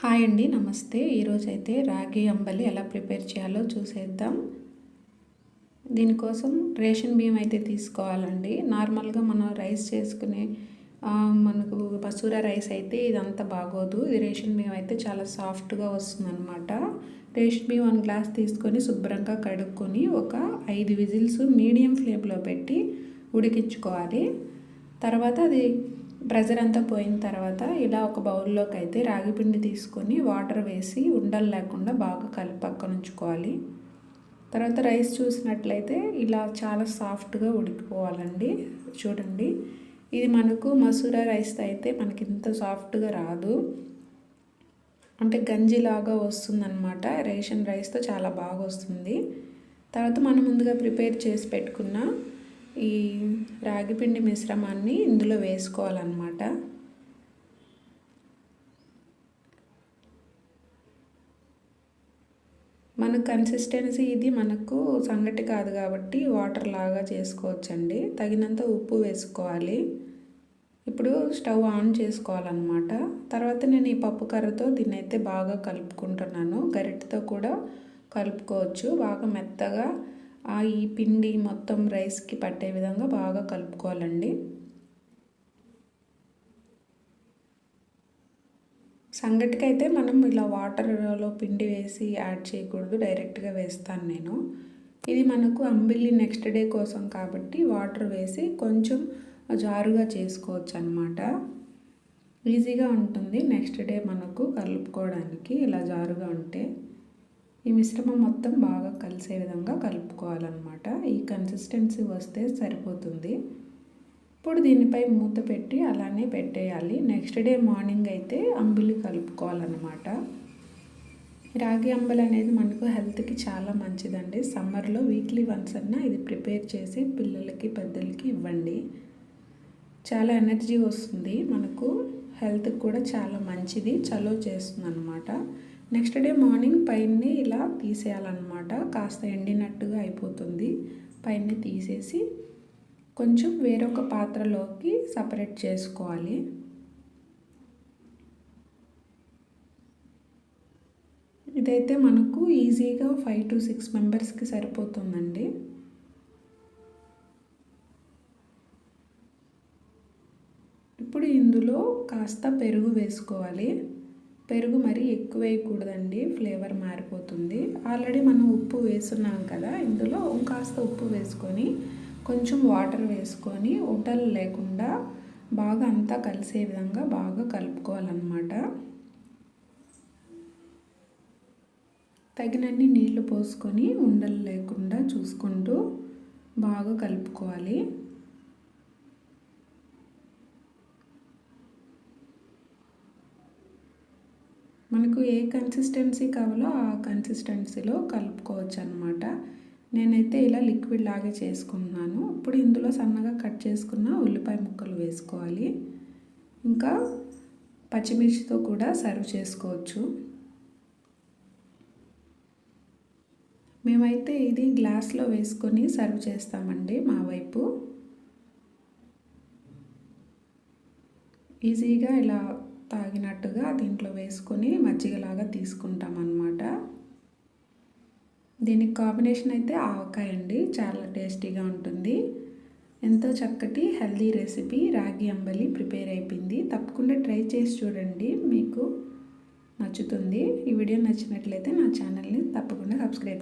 Hi అండి నమస్తే. ఈరోజైతే రాగి అంబలి ఎలా ప్రిపేర్ చేయాలో చూసేద్దాం. దీనికోసం రేషన్ బియ్యం అయితే తీసుకోవాలండి. నార్మల్గా మనం రైస్ చేసుకునే మనకు బసూర రైస్ అయితే ఇదంతా బాగోదు. ఇది రేషన్ బియ్యం అయితే చాలా సాఫ్ట్గా వస్తుందన్నమాట. రేషన్ బియ్యం వన్ గ్లాస్ తీసుకొని శుభ్రంగా కడుక్కొని ఒక ఐదు విజిల్స్ మీడియం ఫ్లేమ్లో పెట్టి ఉడికించుకోవాలి. తర్వాత అది ప్రెజర్ అంతా పోయిన తర్వాత ఇలా ఒక బౌల్లోకి అయితే రాగి పిండి తీసుకొని వాటర్ వేసి ఉండలు లేకుండా బాగా కలిపి పక్కన ఉంచుకోవాలి. తర్వాత రైస్ చూసినట్లయితే ఇలా చాలా సాఫ్ట్గా ఉడికిపోవాలండి. చూడండి. ఇది మనకు మసూర రైస్ అయితే మనకి ఇంత సాఫ్ట్గా రాదు. అంటే గంజిలాగా వస్తుందన్నమాట. రేషన్ రైస్తో చాలా బాగా వస్తుంది. తర్వాత మనం ముందుగా ప్రిపేర్ చేసి పెట్టుకున్న ఈ రాగిపిండి మిశ్రమాన్ని ఇందులో వేసుకోవాలన్నమాట. మన కన్సిస్టెన్సీ ఇది మనకు సంగటి కాదు కాబట్టి వాటర్ లాగా చేసుకోవచ్చండి. తగినంత ఉప్పు వేసుకోవాలి. ఇప్పుడు స్టవ్ ఆన్ చేసుకోవాలన్నమాట. తర్వాత నేను ఈ పప్పు కర్రతో దీన్ని అయితే బాగా కలుపుకుంటున్నాను. గరిటెతో కూడా కలుపుకోవచ్చు. బాగా మెత్తగా ఈ పిండి మొత్తం రైస్కి పట్టే విధంగా బాగా కలుపుకోవాలండి. సంగటికి అయితే మనం ఇలా వాటర్లో పిండి వేసి యాడ్ చేయకూడదు డైరెక్ట్గా వేస్తాను నేను. ఇది మనకు అంబిల్లి నెక్స్ట్ డే కోసం కాబట్టి వాటర్ వేసి కొంచెం జారుగా చేసుకోవచ్చు అనమాట ఈజీగా ఉంటుంది నెక్స్ట్ డే మనకు కలుపుకోవడానికి ఇలా జారుగా ఉంటే. ఈ మిశ్రమం మొత్తం బాగా కలిసే విధంగా కలుపుకోవాలన్నమాట. ఈ కన్సిస్టెన్సీ వస్తే సరిపోతుంది. ఇప్పుడు దీనిపై మూత పెట్టి అలానే పెట్టేయాలి. నెక్స్ట్ డే మార్నింగ్ అయితే అంబిలి కలుపుకోవాలన్నమాట. రాగి అంబలి అనేది మనకు హెల్త్కి చాలా మంచిదండి. సమ్మర్లో వీక్లీ వన్స్ అన్నా ఇది ప్రిపేర్ చేసి పిల్లలకి పెద్దలకి ఇవ్వండి. చాలా ఎనర్జీ వస్తుంది. మనకు హెల్త్కి కూడా చాలా మంచిది. చలో చేస్తుంది అనమాట నెక్స్ట్ డే మార్నింగ్ పైన్ని ఇలా తీసేయాలన్నమాట. కాస్త ఎండినట్టుగా అయిపోతుంది. పైన్ని తీసేసి కొంచెం వేరొక పాత్రలోకి సపరేట్ చేసుకోవాలి. ఇదైతే మనకు ఈజీగా ఫైవ్ టు సిక్స్ మెంబర్స్కి సరిపోతుందండి. ఇప్పుడు ఇందులో కాస్త పెరుగు వేసుకోవాలి. పెరుగు మరీ ఎక్కువ వేయకూడదండి ఫ్లేవర్ మారిపోతుంది. ఆల్రెడీ మనం ఉప్పు వేసున్నాం కదా ఇందులో కాస్త ఉప్పు వేసుకొని కొంచెం వాటర్ వేసుకొని ఉటలు లేకుండా బాగా అంతా కలిసే విధంగా బాగా కలుపుకోవాలన్నమాట. తగినన్ని నీళ్ళు పోసుకొని ఉండలు లేకుండా చూసుకుంటూ బాగా కలుపుకోవాలి. మనకు ఏ కన్సిస్టెన్సీ కావాలో ఆ కన్సిస్టెన్సీలో కలుపుకోవచ్చు అనమాట నేనైతే ఇలా లిక్విడ్ లాగే చేసుకుంటున్నాను. ఇప్పుడు ఇందులో సన్నగా కట్ చేసుకున్న ఉల్లిపాయ ముక్కలు వేసుకోవాలి. ఇంకా పచ్చిమిర్చితో కూడా సర్వ్ చేసుకోవచ్చు. మేమైతే ఇది గ్లాస్లో వేసుకొని సర్వ్ చేస్తామండి మా వైపు. ఈజీగా ఇలా తాగినట్టుగా దీంట్లో వేసుకొని మజ్జిగలాగా తీసుకుంటాం అన్నమాట దీనికి కాంబినేషన్ అయితే ఆవకాయ అండి చాలా టేస్టీగా ఉంటుంది. ఎంతో చక్కటి హెల్దీ రెసిపీ రాగి అంబలి ప్రిపేర్ అయిపోయింది. తప్పకుండా ట్రై చేసి చూడండి మీకు నచ్చుతుంది. ఈ వీడియో నచ్చినట్లయితే నా ఛానల్ని తప్పకుండా సబ్స్క్రైబ్